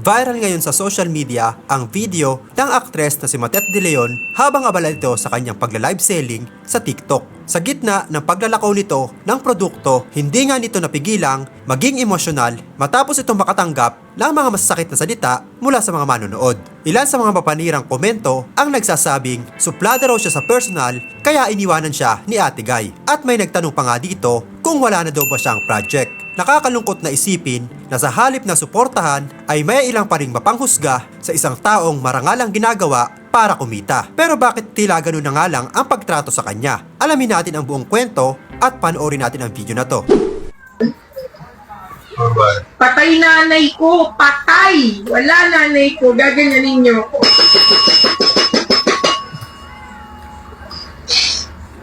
Viral ngayon sa social media ang video ng aktres na si Matet De Leon habang abala ito sa kanyang pagla-live selling sa TikTok. Sa gitna ng paglalakaw nito ng produkto, hindi nga nito napigilang maging emosyonal matapos itong makatanggap ng mga masasakit na salita mula sa mga manonood. Ilan sa mga mapanirang komento ang nagsasabing suplada raw siya sa personal kaya iniwanan siya ni Ate Guy. At may nagtanong pa nga dito kung wala na daw ba siyang project. Nakakalungkot na isipin na sa halip na suportahan ay may ilang pa ring mapanghusga sa isang taong marangalang ginagawa para kumita. Pero bakit tila ganun na nga lang ang pagtrato sa kanya? Alamin natin ang buong kwento at panoorin natin ang video na to. Patay nanay ko! Patay! Wala nanay ko. Gaganyanin niyo ako.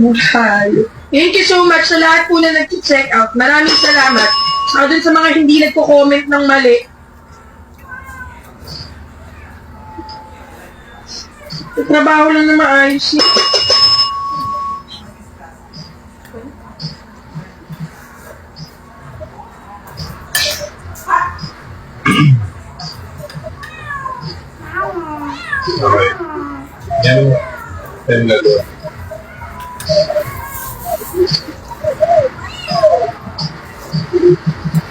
Mahal. Thank you so much sa lahat po na nag-check out. Maraming salamat. Saka dun sa mga hindi nagko-comment ng mali. Trabaho lang na maayos. Yan. Yan na doon.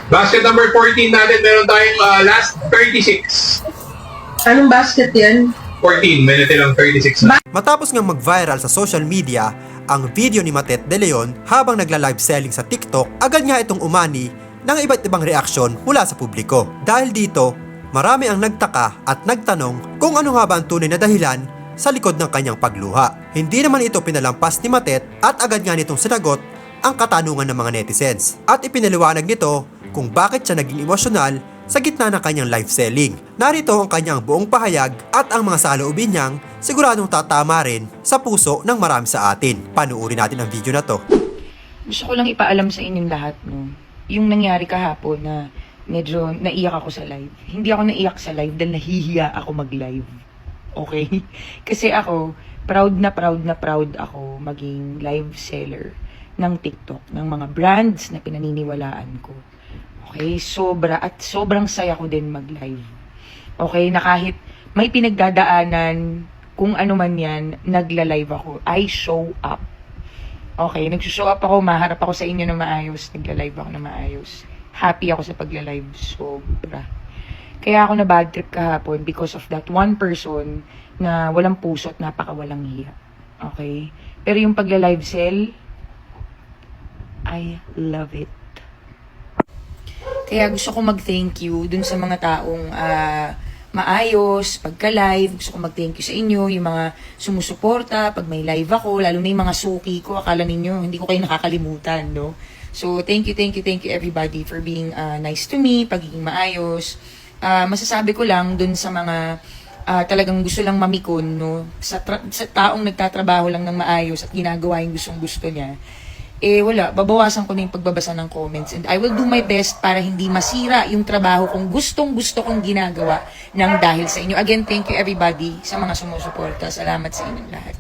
Basket number 14 natin, meron tayong uh, last 36. Anong basket yan? 14, may natilang 36 na. Matapos nga mag-viral sa social media ang video ni Matet De Leon habang nagla-live selling sa TikTok, agad nga itong umani ng iba't ibang reaksyon mula sa publiko. Dahil dito, marami ang nagtaka at nagtanong kung ano nga ba ang tunay na dahilan sa likod ng kanyang pagluha. Hindi naman ito pinalampas ni Matet at agad nga nitong sinagot ang katanungan ng mga netizens. At ipinaliwanag nito kung bakit siya naging emosyonal sa gitna ng kanyang live selling. Narito ang kanyang buong pahayag at ang mga saloobin niyang siguradong tatama rin sa puso ng marami sa atin. Panuuri natin ang video na to. gusto ko lang ipaalam sa inyong lahat, no? Yung nangyari kahapon na medyo naiyak ako sa live. Hindi ako naiyak sa live dahil nahihiya ako mag-live. Okay? Kasi ako, proud na proud na proud ako maging live seller ng TikTok, ng mga brands na pinaniniwalaan ko. Okay? Sobra, at sobrang saya ko din mag-live. Okay? Na kahit may pinagdadaanan, kung ano man yan, nagla-live ako. I show up. Okay, nagsushow up ako, maharap ako sa inyo na maayos, nagla-live ako na maayos. Happy ako sa pagla-live, sobra. Kaya ako na bad trip kahapon because of that one person na walang puso at napakawalang hiya. Okay? Pero yung pagla-live sell, I love it. Kaya gusto ko mag-thank you dun sa mga taong ah, maayos, pagka-live. Gusto ko mag-thank you sa inyo, yung mga sumusuporta pag may live ako, lalo na yung mga suki ko. Akala ninyo, hindi ko kayo nakakalimutan, no? So, thank you, thank you, thank you everybody for being ah, nice to me, pagiging maayos. Ah, masasabi ko lang dun sa mga ah, talagang gusto lang mamikon, no? Sa, sa taong nagtatrabaho lang ng maayos at ginagawa yung gustong gusto niya eh wala, babawasan ko na yung pagbabasa ng comments and I will do my best para hindi masira yung trabaho kung gustong gusto kong ginagawa ng dahil sa inyo. Again, thank you everybody sa mga sumusuporta. Salamat sa inyong lahat.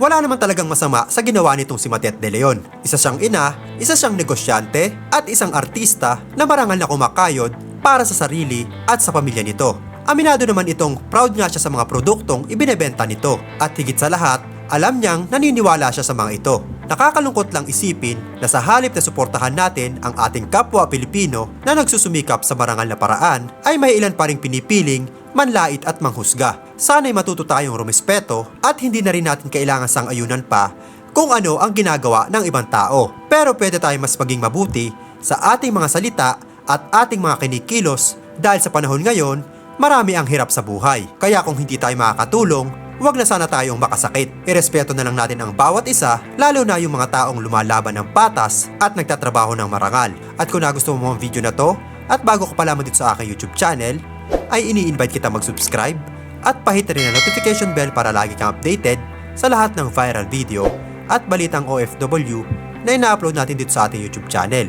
Wala naman talagang masama sa ginawa nitong si Matet De Leon. Isa siyang ina, isa siyang negosyante, at isang artista na marangal na kumakayod para sa sarili at sa pamilya nito. Aminado naman itong proud nga siya sa mga produktong ibinebenta nito at higit sa lahat, alam niyang naniniwala siya sa mga ito. Nakakalungkot lang isipin na sa halip na suportahan natin ang ating kapwa Pilipino na nagsusumikap sa marangal na paraan ay may ilan pa ring pinipiling manlait at manghusga. Sana'y matuto tayong rumispeto at hindi na rin natin kailangan sang ayunan pa kung ano ang ginagawa ng ibang tao. Pero pwede tayong mas maging mabuti sa ating mga salita at ating mga kinikilos dahil sa panahon ngayon, marami ang hirap sa buhay. Kaya kung hindi tayo makakatulong, Huwag na sana tayong makasakit. Irespeto na lang natin ang bawat isa, lalo na yung mga taong lumalaban ng patas at nagtatrabaho ng marangal. At kung nagustuhan mo ang video na to, at bago ka pa lamang dito sa aking YouTube channel, ay ini-invite kita mag-subscribe at pahit rin ang notification bell para lagi kang updated sa lahat ng viral video at balitang OFW na ina-upload natin dito sa ating YouTube channel.